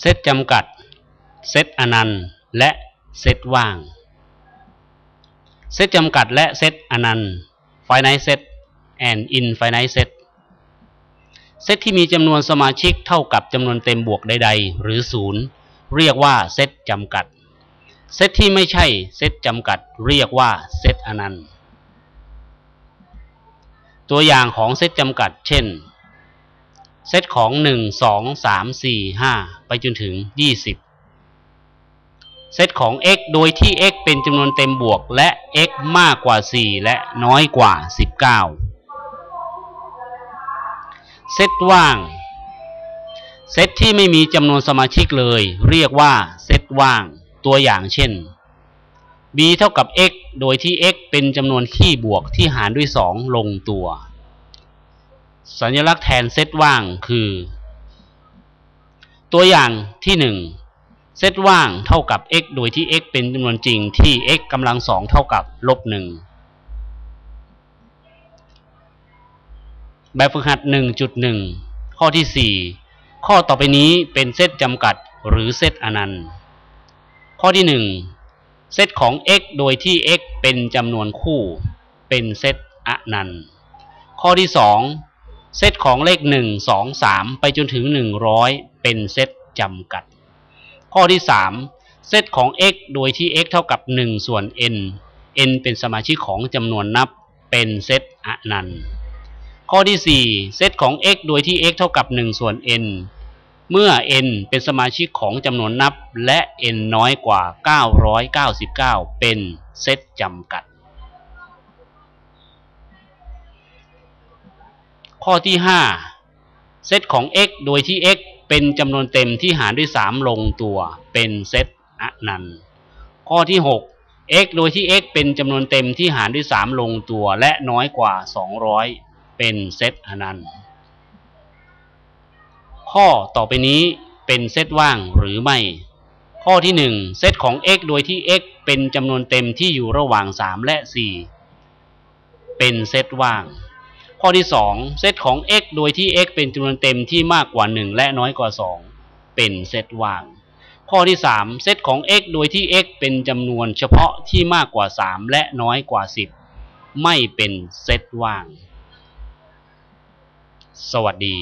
เซตจำกัด เซตอนันต์ และเซตว่าง เซตจำกัดและเซตอนันต์ finite set and infinite set เซตที่มีจำนวนสมาชิกเท่ากับจำนวนเต็มบวกใดๆ หรือศูนย์เรียกว่าเซตจำกัด เซตที่ไม่ใช่เซตจำกัดเรียกว่าเซตอนันต์ ตัวอย่างของเซตจำกัด เช่น เซตของ 1 2 3 4 5 ไปจนถึง 20 เซตของ x โดยที่ x เป็นจำนวนเต็มบวกและ x มากกว่า 4 และน้อยกว่า 19 เซตว่าง เซตที่ไม่มีจำนวนสมาชิกเลย เรียกว่าเซตว่าง ตัวอย่างเช่น b เท่ากับ x โดยที่ x เป็นจำนวนที่บวกที่หารด้วย 2 ลงตัว สัญลักษณ์แทนเซตว่างคือ ตัวอย่างที่ 1 เซตว่างเท่ากับ x โดยที่ x เป็นจำนวนจริงที่ x กำลังสองเท่ากับลบหนึ่งแบบฝึกหัด 1.1 ข้อที่ 4 ข้อต่อไปนี้เป็นเซตจำกัดหรือเซตอนันต์ ข้อที่ 1 เซตของ x โดยที่ x เป็นจำนวนคู่ เป็นเซตอนันต์ ข้อที่ 2 เซตของเลข 1 2 3 ไปจนถึง 100 เป็นเซตจำกัด ข้อที่ 3 เซตของ x โดยที่ x เท่ากับ 1 ส่วน n n เป็นสมาชิกของจำนวนนับเป็นเซตอนันต์ ข้อที่ 4 เซตของ x โดยที่ x เท่ากับ 1 ส่วน n เมื่อ n เป็นสมาชิกของจำนวนนับและ n น้อยกว่า 999 เป็นเซตจำกัด ข้อที่ 5 เซตของ x โดยที่ x เป็นจำนวนเต็มที่หารด้วย 3 ลงตัวเป็นเซตอนันต์ข้อที่ 6 x โดยที่ x เป็นจำนวนเต็มที่หารด้วย 3 ลงตัวและน้อยกว่า 200 เป็นเซตอนันต์ข้อต่อไปนี้เป็นเซตว่างหรือไม่ ข้อที่ 1 เซตของ x โดยที่ x เป็นจำนวนเต็มที่อยู่ระหว่าง 3 และ 4 เป็นเซตว่าง ข้อที่ 2 เซตของ x โดยที่ x เป็นจำนวนเต็มที่มากกว่า 1 และน้อยกว่า 2 เป็นเซตว่าง ข้อที่ 3 เซตของ x โดยที่ x เป็นจำนวนเฉพาะที่มากกว่า 3 และน้อยกว่า 10 ไม่เป็นเซตว่าง สวัสดี